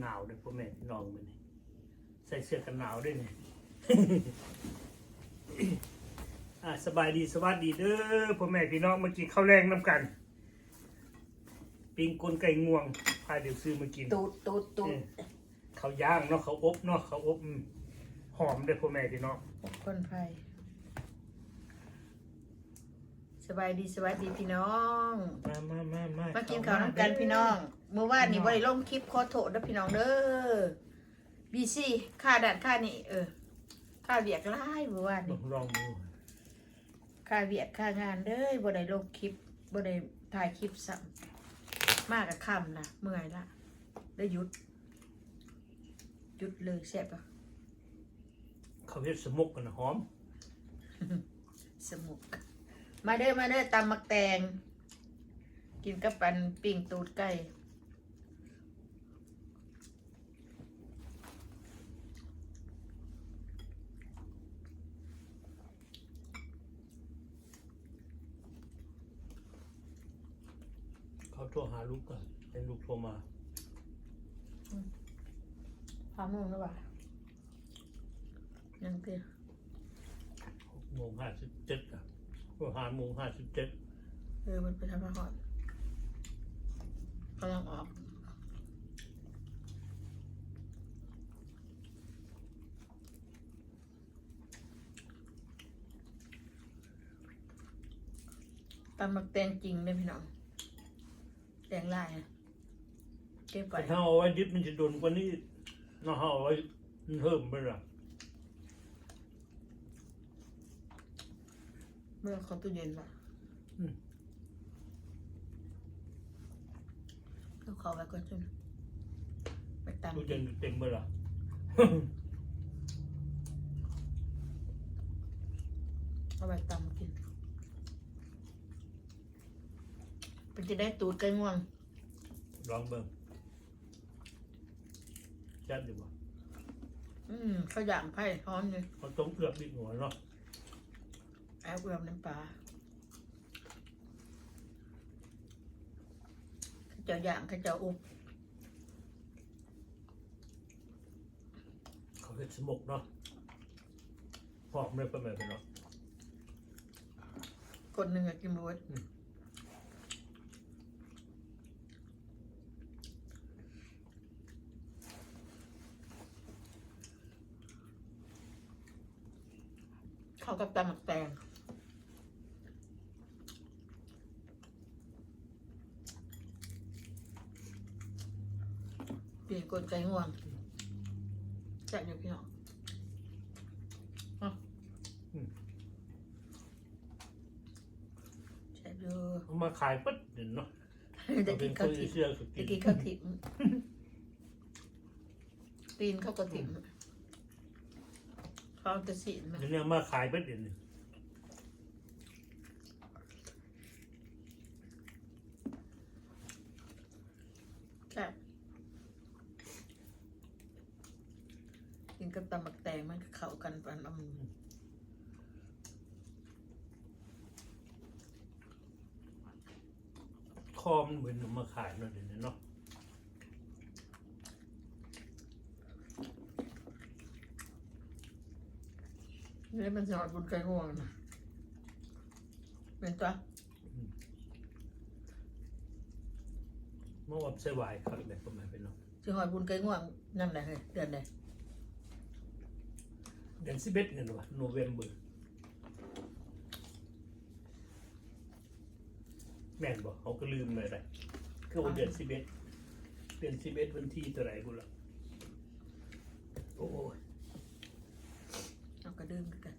หนาวเลยพ่อแม่พี่น้องมันนี่ใส่เสื้อกันหนาวด้วยเนี่ยอะสบายดีสวัสดีเด้อพ่อแม่พี่น้องมากินข้าวแรงน้ำกัน ปิ้งกลไก่งวงพาเดี๋ยวซื้อมากินตูดตูดตูดเออเขาวย่างเนาะเขาอบเนาะเขาอบอืมหอมเด้อพ่อแม่พี่น้องคนไทย สบายดีสวัสดีพี่น้อง มามามามามากินข้าวน้ำกันพี่น้อง เมื่อวานนี้บ่ได้ลงคลิปขอโทษนะพี่น้องเด้อบีซีค่าดัดค่านี่เออค่าเวียกหลายเมื่อวานนี้ลองดูค่าเวียกค่างานเด้อบ่ได้ลงคลิปบ่ได้ถ่ายคลิปซ้ำมากกับค่ำนะเมื่อยละได้หยุดหยุดเลยแซ่บปะเขาเฮ็ดสมุกกันนะหอม สมุก มาเด้อมาเด้อตำมักแตง กินกับปันปิ่งตูดไก่เขาโทรหาลูกก่อนเป็นลูกโทรมา พร้อมลงแล้วป่ะยังเตี้ย หกโมงห้าสิบเจ็ดอะก็ ห้าโมงห้าสิบเจ็ดเออมันไปทำอาหารกำลังออกตำมักแตงจริงเลยพี่น้องแตงลายอะเก็บไว้แต่ถ้าเอาไว้ดิบมันจะโดนกว่านี้เนาะเอาไว้มันเพิ่มไปละ เมื่อเขาตู้เย็นละเอาเขาไว้ก่อนจนไปตำตู้เย็นเต็มไปละเอาไว้ตำกินเป็นจะได้ตูดไก่ง่วงลองเบิ่งจัดดีกว่าอืมข้าวย่างไผ่หอมเลยเขาต้องเอือบอีกหัวเนาะ แอบเอือมน้ำปลาข้าวเจ้าย่างข้าวเจ้าอบเขาเฮ็ดสมุกเนาะหอมเลยประมาณนั้นเนาะคนหนึ่งอะกินหมดอืมเขากับตำหมักแตง ปลี่ยนกลไกง่วงแซ่บอยู่พี่น้องอะแซ่บอยู่เอามาขายปั๊ดเดี๋ยวเนาะตะเราเป็กี้นคเขานถิที่บเชื่อสุดตะกิกี้นเขาถิบตีนเขาก็ถิบเขาจะสีนมาเดี๋ยวนี้เอามาขายปั๊ดเดี๋ยวนี้ กินกับตำหมักแตงมันก็เข้ากันปานน้ำคอมันเหมือนเอามาขายเนาะเดี๋ยวนี้เนาะนี่มันสอดบนไก่ง่วงนะเป็นตัวเมื่อวันใส่วายครับแบบประมาณเป็นเนาะ สิหอดบนไก่ง่วงนั่นแหละเฮ้ยเดือนใด เดือนสิบเอ็ดเนี่ยนะวะโนเวมเบอร์แม่นบอกเขาก็ลืมเลยได้คือวันเดือนสิบเอ็ดเดือนสิบเอ็ดวันที่เท่าไหร่กูละโอ้ย เอากระดื่มกัน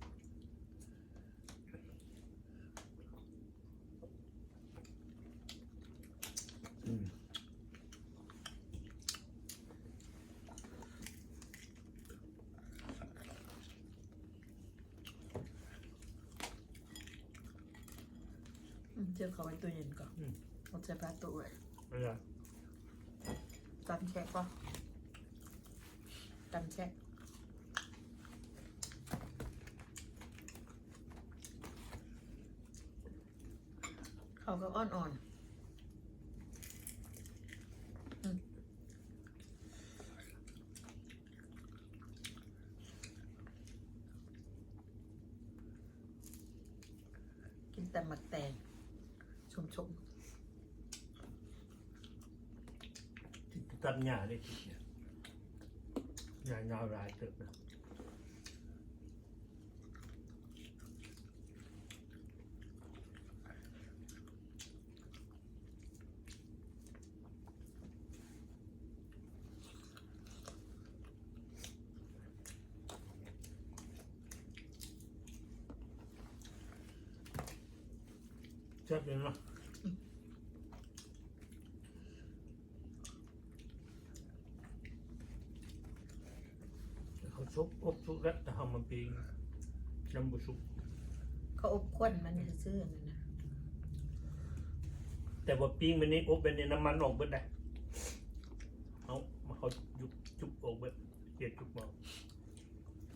เดี๋ยเขาไว้ตัวเย็นก่อนอืม เรจะแปะตู้ไว้ไม่ได้ตำแช่ป่ะตำแช่เขาก็อ่อนอ่อนกินแต่หมักแตง ชมชมตัดหญ้าได้ทีเนี่ยหญ้ายาวรายเติบนะ แซ่บเลยเนาะเขาซุกอบซุกแล้วแต่ทำมันปีน้ำบุซุก เขาอบควันมันซื่อๆนั่นนะแต่ว่าปิ้งมันนี่อบเป็นในน้ำมันออกเบิดได้เอามาเขายุบจุบออกเบิดเกลียดจุบมา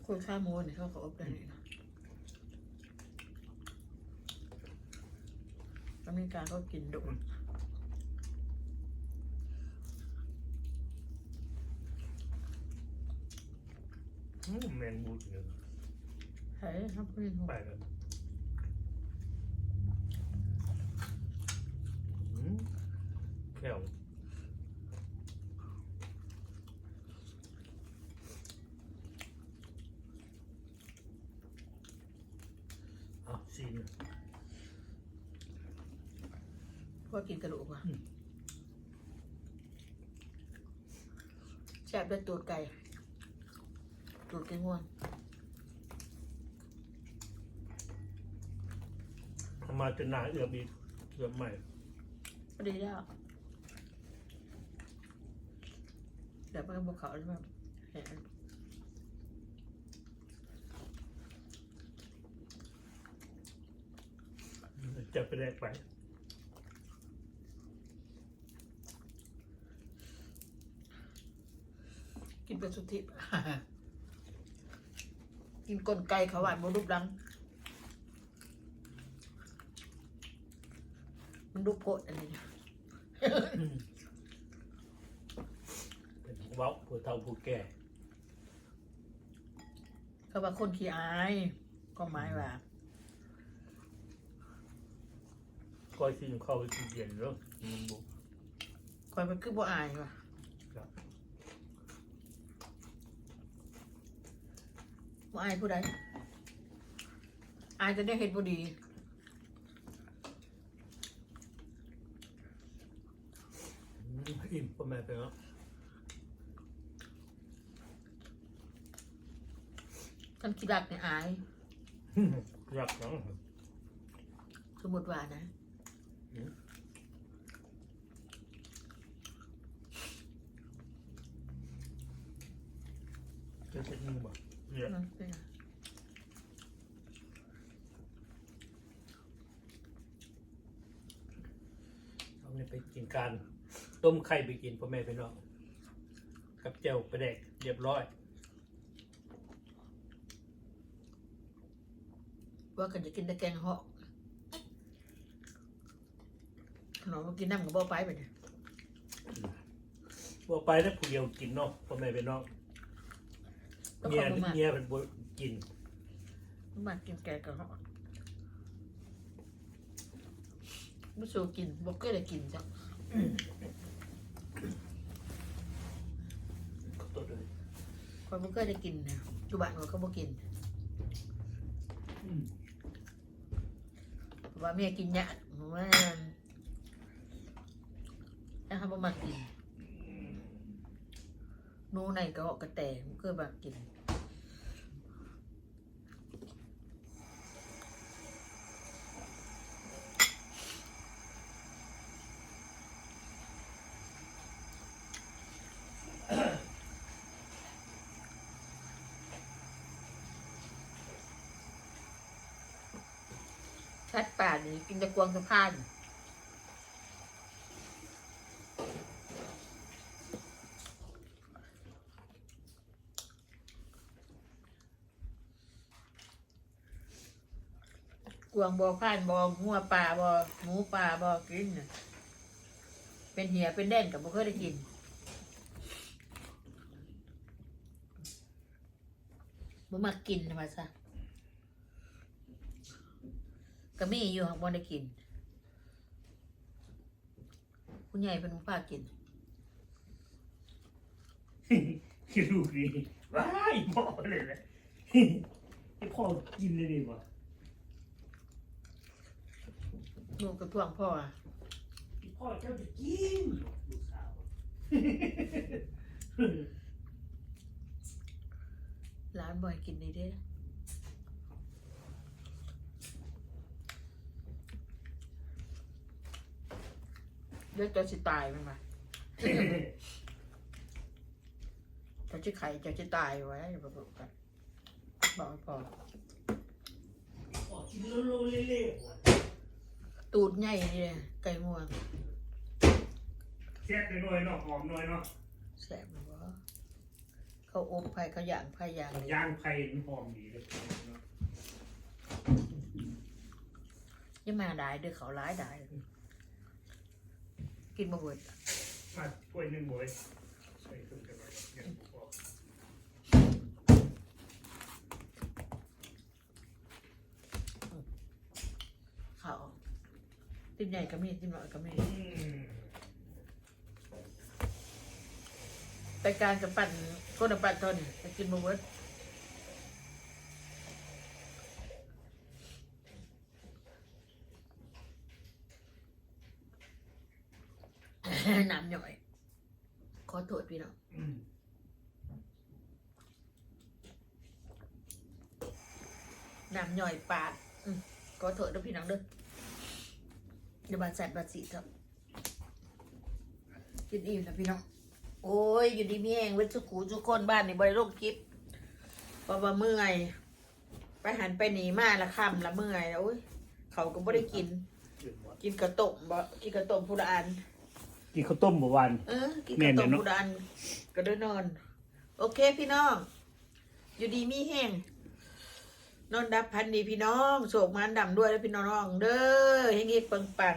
คนข้ามูเนี่ยเขาก็อบได้เลยนะ อเมริกาเขากินดุอืมแมงบูดเนี่ยใช่ครับพี่หไปแล้วอืมแข็งอะซีน พวกกินกระดูกว่ะอืม แซ่บด้วยตูดไก่ตูดไก่ง่วงทำมาจนหนาเอือบอีกเอือบใหม่พอดีแล้วเดี๋ยวมันก็บอกเขาใช่ไหมเห็นจะไปแลกไป นเป็นสุทธิ กินกลไกเขาหวานบรูปดัง มันรูปโพดอันนี้นะเป็นเว้าผู้เฒ่าผู้แก่เขาว่าคนขี้อาย ก็หมายว่าก้อยซีนเข้าไปกินเย็นแล้วมันบุกคอยมันคือบ่อายว่ะ ครับ บ่อายผู้ใดอายจะได้เห็นบ่ดีอืมอิ่มประมาณไปแล้วกันขี้ดักเนี่ยอาย อยากนังสมมติว่านะ จะเป็นมือบ่ เนี่ยนั่นเป็นไงเอาเนี่ยไปกินการต้มไข่ไปกินพ่อแม่พี่น้องกับเจ้าประเดกเรียบร้อยว่ากันจะกินแต่แกงเหาะขนมมากินน้ำกับบ่ไปไปเนี่ยว่าไปแล้วผู้เดียวกินเนาะพ่อแม่พี่น้ องก็เมีขอยบ่มาเมียเป็นบ่กินบ่มากินแกงกับเหาะไม่สู้กินบ่เคยได้กินจ้ะขอโทษด้วยคอยบ่เคยได้กินนะจุบันเขาก็บ่กินอืมเพราะว่าเมียกินยะว่าแล้วเขาบ่มากินห นูในกระหาะกระแตบ่เคยมากินชัดป่านี่กินตะกวงสะพาน วงบ่อผ่านบ่องัวป่าบ่อหมูป่าบ่อกินน่ะเป็นเหี่ยเป็นแด่นกับบ่เคยได้กินบ่มากินทำไมซะก็มีอยู่หักบ่ได้กิน คุณใหญ่เป็นผู้พากิน คือลูกนี่ว้ายพ่อเลยแหละ ให้พ่อกินเลยดีกว่า ลูกกับพ่วงพ่ออะพ่อเจ้าจะกินลูกสาวร้านบ่อยกินดีเด้เลือดจะสิตายมันมาจะจะไข่จะจะตายไว้บอกกันบอกให้พอพ่อกินโลโลเล่ๆว่ะ ตูดใหญ่นี่เลยไก่งวงแซ่บหน่อยเนาะหอมหน่อยเนาะแสบหรือวะเขาอบไผ่เขาย่างไผ่ย่างเลยย่างไผ่มันหอมดีเลยเนาะยังมาได้เด้วยเขาร้ายได้กินมาเบิดมาถ้วยหนึ่งบ่อยใส่เครื่องกันไว้อย่างที่บอก เขา ติมใหญ่ก็มีติมน้อยก็มีอืมไปการกับปั่นคนละปั่นทนไปกินมาเบิดน้ำหน่อย ขอโทษพี่น้องอืมน้ำหน่อยปาดอืมขอโทษด้วยพี่น้องเด้อ เดี๋ยวบาดแสบบาดสีครับกินอิ่มนะพี่น้อง โอ้ย อยู่ดีมีแห้งเวทสุขูทุกคนบ้านนี่บริโภคคลิปเพราะว่าเมื่อย ไปหันไปหนีมาละคำละเมื่อยแล้วโอ้ย เขาก็ไม่ได้กินเดือดบ่กินกระต้มบ่กินกระต้มผู้ละอัน กินข้าวต้มบ่หวานเออ กินแม่กระนต้มเนอะผู้ละอันก็ได้นอน โอเคพี่น้อง อยู่ดีมีแห้ง นอนดับพันดีพี่น้องโศกมันดำด้วยแล้วพี่น้องเด้อเฮงเฮงปังปัง